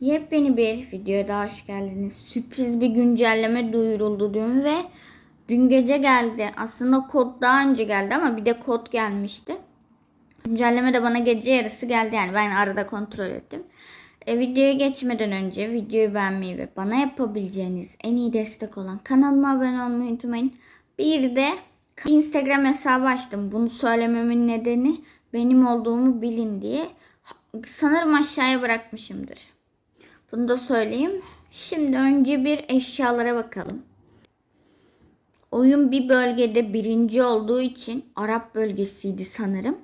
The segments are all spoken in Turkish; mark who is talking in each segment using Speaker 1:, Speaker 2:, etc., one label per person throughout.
Speaker 1: Yepyeni bir videoya hoş geldiniz. Sürpriz bir güncelleme duyuruldu dün ve dün gece geldi. Aslında kod daha önce geldi ama bir de kod gelmişti. Güncelleme de bana gece yarısı geldi yani ben arada kontrol ettim. E, videoya geçmeden önce videoyu beğenmeyi ve bana yapabileceğiniz en iyi destek olan kanalıma abone olmayı unutmayın. Bir de Instagram hesabı açtım. Bunu söylememin nedeni benim olduğumu bilin diye. Sanırım aşağıya bırakmışımdır. Bunu da söyleyeyim. Şimdi önce bir eşyalara bakalım. Oyun bir bölgede birinci olduğu için Arap bölgesiydi sanırım.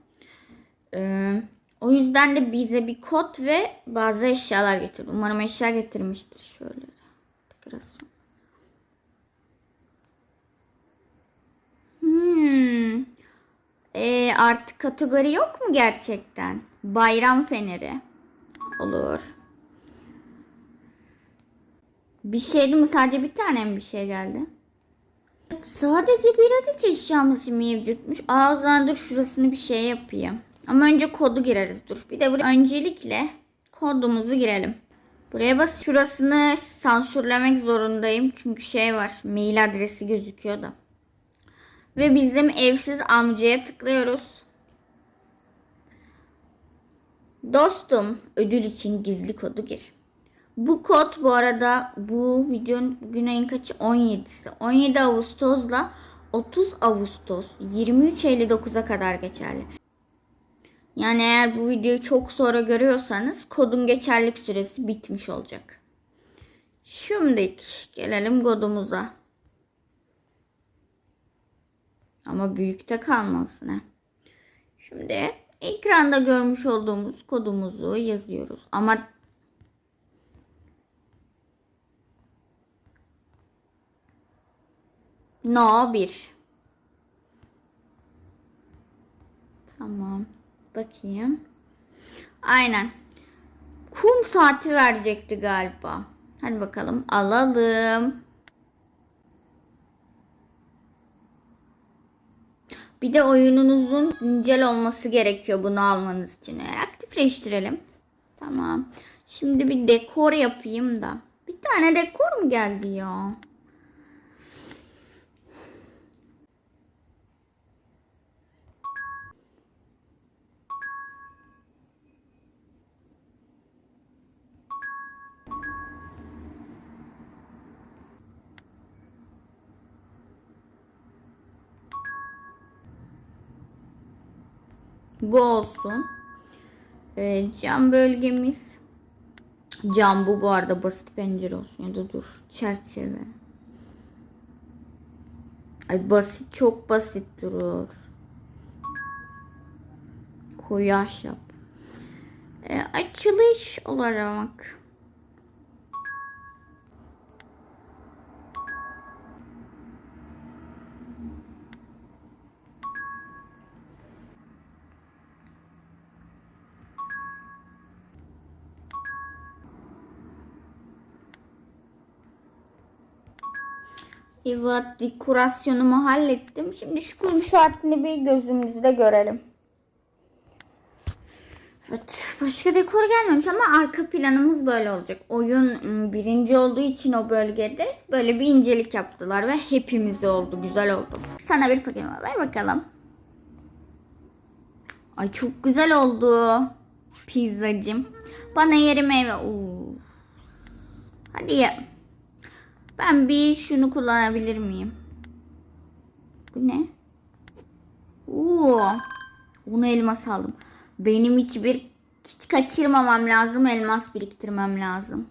Speaker 1: Ee, o yüzden de bize bir kod ve bazı eşyalar getirdi. Umarım eşya getirmiştir. Şöyle dekorasyon. Hmm. Ee, artık kategori yok mu gerçekten? Bayram feneri. Olur. Bir şeydi mi? Sadece bir tane mi bir şey geldi? Sadece bir adet eşyamız mevcutmuş. Aa o zaman dur şurasını bir şey yapayım. Ama önce kodu gireriz dur. Bir de buraya öncelikle kodumuzu girelim. Buraya bas. Şurasını sansürlemek zorundayım. Çünkü şey var. Mail adresi gözüküyor da. Ve bizim evsiz amcaya tıklıyoruz. Dostum ödül için gizli kodu gir. Bu kod bu arada bu videonun bugün ayın kaçı? 17'si. 17 Ağustos'la 30 Ağustos 23.59'a kadar geçerli. Yani eğer bu videoyu çok sonra görüyorsanız kodun geçerlik süresi bitmiş olacak. Şimdi gelelim kodumuza. Ama büyükte kalmasın ha. Şimdi ekranda görmüş olduğumuz kodumuzu yazıyoruz. Ama No 1. Tamam. Bakayım. Aynen. Kum saati verecekti galiba. Hadi bakalım alalım. Bir de oyununuzun güncel olması gerekiyor bunu almanız için. E, Aktifleştirelim. Tamam. Şimdi bir dekor yapayım da. Bir tane dekor mu geldi ya? Bu olsun. Ee, cam bölgemiz. Cam bu bu arada basit pencere olsun ya da dur çerçeve. Ay basit çok basit durur. Koyu ahşap. Ee, açılış olarak Evet dekorasyonumu hallettim. Şimdi şu kum saatini bir gözümüzde görelim. Evet başka dekor gelmemiş ama arka planımız böyle olacak. Oyun ım, birinci olduğu için o bölgede böyle bir incelik yaptılar ve hepimiz oldu. Güzel oldu. Sana bir var. Ver bakalım. Ay çok güzel oldu. Pizzacım. Bana yeri meyve. Oo. Hadi ye. Ben bir şunu kullanabilir miyim? Bu ne? Oo. Onu elmas aldım. Benim hiçbir hiç kaçırmamam lazım. Elmas biriktirmem lazım.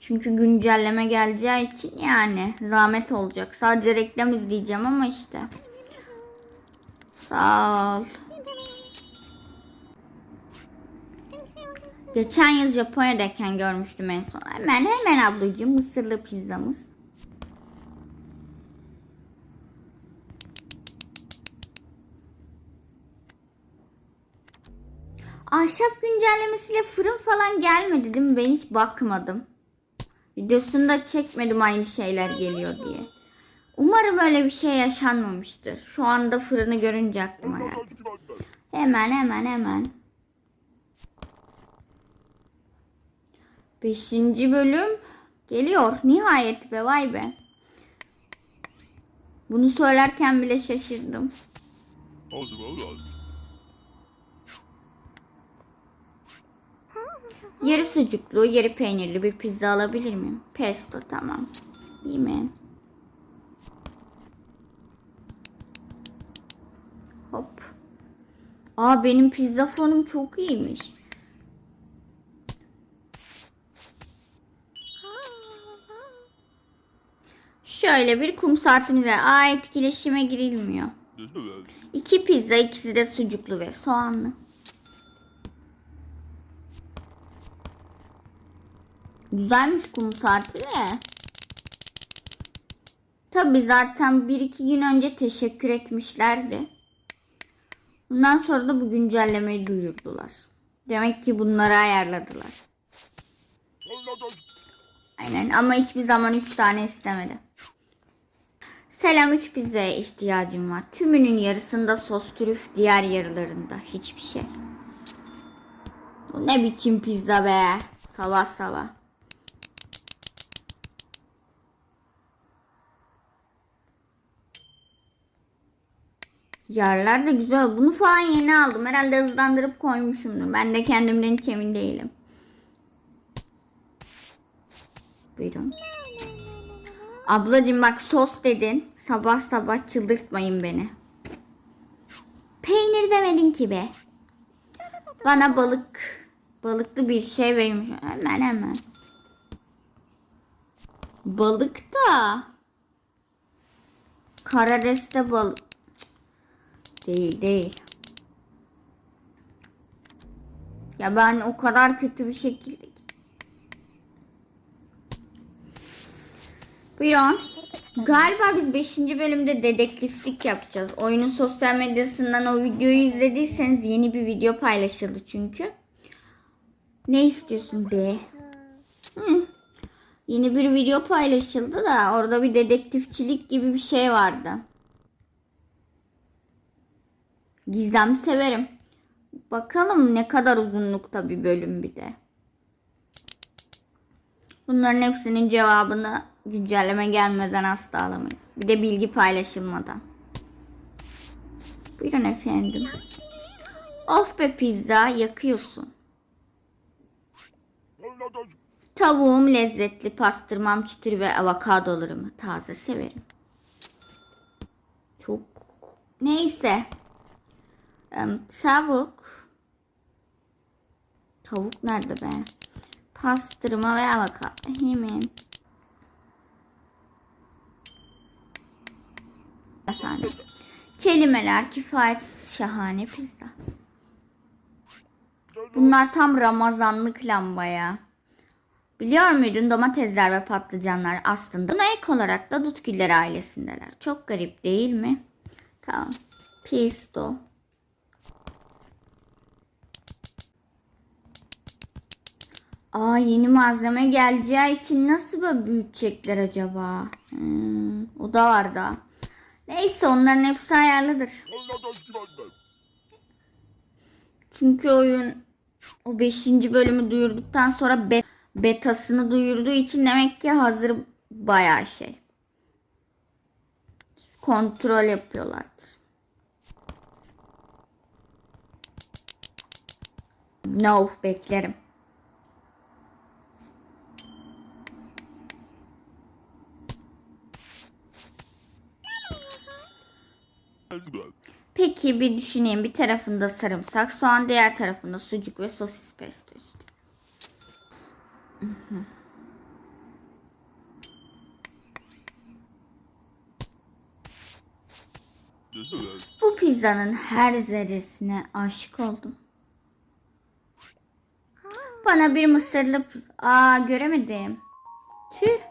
Speaker 1: Çünkü güncelleme geleceği için yani zahmet olacak. Sadece reklam izleyeceğim ama işte. Sağ ol. Geçen yıl Japonya'dayken görmüştüm en son. Hemen hemen ablacığım mısırlı pizzamız. Ahşap güncellemesiyle fırın falan gelmedi değil mi? Ben hiç bakmadım. Videosunda çekmedim aynı şeyler geliyor diye. Umarım öyle bir şey yaşanmamıştır. Şu anda fırını görünce aklıma geldi. Hemen hemen hemen. Beşinci bölüm geliyor. Nihayet be vay be. Bunu söylerken bile şaşırdım. Yarı sucuklu, yarı peynirli bir pizza alabilir miyim? Pesto tamam. İyi mi? Hop. Aa benim pizza fonum çok iyiymiş. Şöyle bir kum saatimize aa etkileşime girilmiyor. İki pizza ikisi de sucuklu ve soğanlı. Güzelmiş kum saati de. Tabi zaten bir iki gün önce teşekkür etmişlerdi. Bundan sonra da bu güncellemeyi duyurdular. Demek ki bunları ayarladılar. Aynen ama hiçbir zaman 3 tane istemedi. Selam 3 pizzaya ihtiyacım var. Tümünün yarısında sos trüf, diğer yarılarında hiçbir şey. Bu ne biçim pizza be? Sabah sabah. Yerler de güzel. Bunu falan yeni aldım. Herhalde hızlandırıp koymuşumdur. Ben de kendimden hiç emin değilim. Buyurun. Ablacım bak sos dedin. Sabah sabah çıldırtmayın beni. Peynir demedin ki be. Bana balık balıklı bir şey verin. Hemen hemen. Balık da Karades'te balık değil değil. Ya ben o kadar kötü bir şekilde Buyurun. Galiba biz 5. bölümde dedektiflik yapacağız. Oyunun sosyal medyasından o videoyu izlediyseniz yeni bir video paylaşıldı çünkü. Ne istiyorsun be? Hı. Yeni bir video paylaşıldı da orada bir dedektifçilik gibi bir şey vardı. Gizem severim. Bakalım ne kadar uzunlukta bir bölüm bir de. Bunların hepsinin cevabını güncelleme gelmeden asla alamayız. Bir de bilgi paylaşılmadan. Buyurun efendim. Of be pizza yakıyorsun. Tavuğum lezzetli, pastırmam çıtır ve avokadolarımı taze severim. Çok neyse. Em, tavuk. Tavuk nerede be? Pastırma ve avokado. Hemen. Efendim. Kelimeler kifayetsiz şahane pizza. Bunlar tam Ramazanlık lambaya. Biliyor muydun domatesler ve patlıcanlar aslında buna ek olarak da dutgüller ailesindeler. Çok garip değil mi? Tamam. Pisto. Aa yeni malzeme geleceği için nasıl büyütecekler acaba? Hmm, o da var da. Neyse onların hepsi ayarlıdır. Çünkü oyun o 5. bölümü duyurduktan sonra be- betasını duyurduğu için demek ki hazır bayağı şey. Kontrol yapıyorlardır. No beklerim. Peki bir düşüneyim. Bir tarafında sarımsak, soğan, diğer tarafında sucuk ve sosis pesto üstü. Bu pizzanın her zerresine aşık oldum. Bana bir mısırlı... Aa göremedim. Tüh.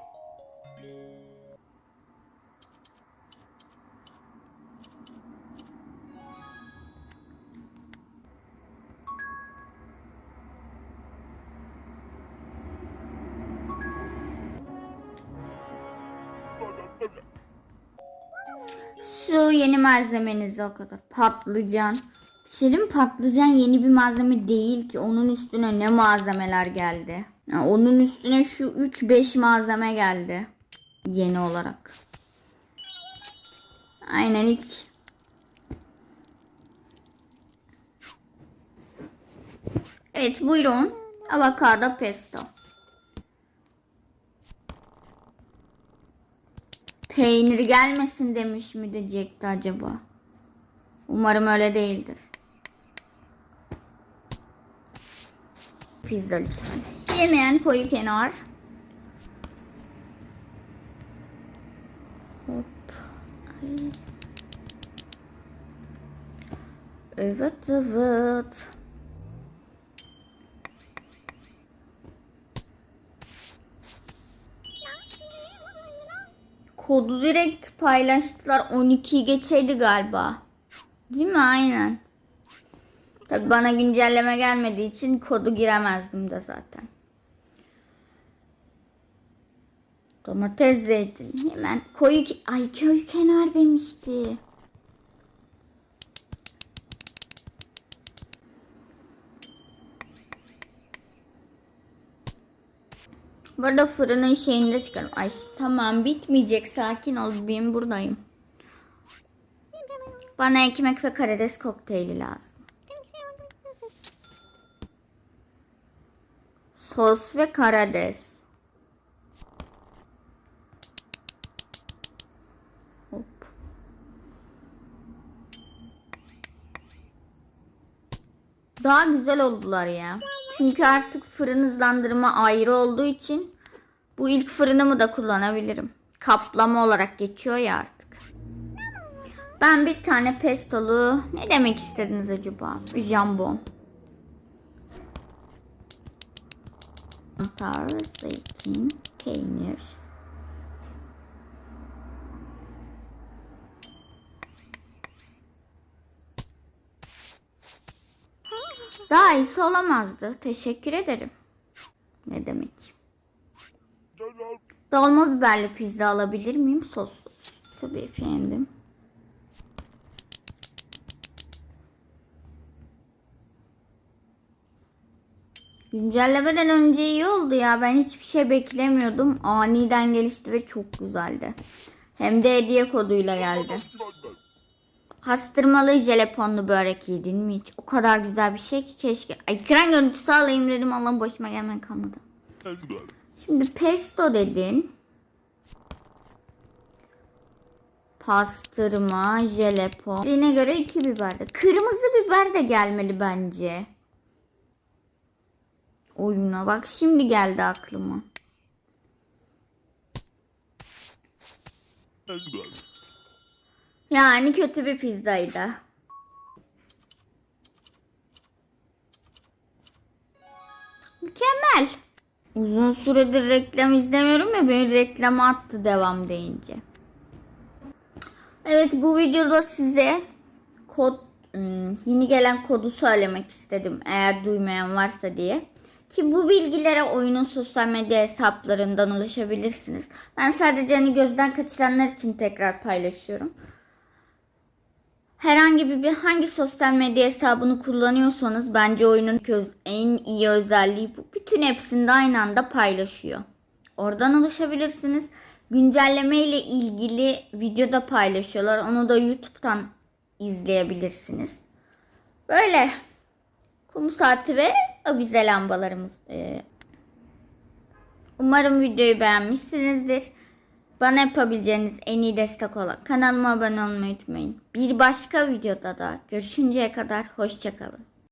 Speaker 1: Şu yeni malzemeniz o kadar. Patlıcan. Şirin patlıcan yeni bir malzeme değil ki. Onun üstüne ne malzemeler geldi. Ya onun üstüne şu 3-5 malzeme geldi. Yeni olarak. Aynen hiç. Evet buyurun. Avokado pesto. Peynir gelmesin demiş mi diyecekti acaba? Umarım öyle değildir. Pizza lütfen. Yemeyen koyu kenar. Hop. Evet evet. Kodu direkt paylaştılar. 12'yi geçeydi galiba. Değil mi? Aynen. Tabi bana güncelleme gelmediği için kodu giremezdim de zaten. Domates, zeytin. Hemen koyu... Ay köy kenar demişti. Burada fırının şeyini de çıkarım. Ay tamam bitmeyecek. Sakin ol. Ben buradayım. Bana ekmek ve karides kokteyli lazım. Sos ve karides. Daha güzel oldular ya. Çünkü artık fırın hızlandırma ayrı olduğu için bu ilk fırınımı da kullanabilirim. Kaplama olarak geçiyor ya artık. Ben bir tane pestolu ne demek istediniz acaba? Jambon. Mantar, zeytin, peynir. Daha iyisi olamazdı. Teşekkür ederim. Ne demek? Dolma biberli pizza alabilir miyim? Soslu. Tabii efendim. Güncellemeden önce iyi oldu ya. Ben hiçbir şey beklemiyordum. Aniden gelişti ve çok güzeldi. Hem de hediye koduyla geldi. Pastırmalı jelaponlu börek yedin mi hiç? O kadar güzel bir şey ki keşke. Ekran görüntüsü alayım dedim. Allah'ım başıma gelmen kalmadı. Şimdi pesto dedin. Pastırma, jelepon. Dediğine göre iki biber de. Kırmızı biber de gelmeli bence. Oyuna bak şimdi geldi aklıma. Yani kötü bir pizzaydı. Mükemmel. Uzun süredir reklam izlemiyorum ya beni reklama attı devam deyince. Evet bu videoda size kod hmm, yeni gelen kodu söylemek istedim eğer duymayan varsa diye. Ki bu bilgilere oyunun sosyal medya hesaplarından ulaşabilirsiniz. Ben sadece hani gözden kaçıranlar için tekrar paylaşıyorum. Herhangi bir hangi sosyal medya hesabını kullanıyorsanız bence oyunun en iyi özelliği bu. Bütün hepsini de aynı anda paylaşıyor. Oradan ulaşabilirsiniz. Güncelleme ile ilgili video da paylaşıyorlar. Onu da YouTube'dan izleyebilirsiniz. Böyle. Kum saati ve avize lambalarımız. Ee, Umarım videoyu beğenmişsinizdir. Bana yapabileceğiniz en iyi destek olarak kanalıma abone olmayı unutmayın. Bir başka videoda da görüşünceye kadar hoşçakalın.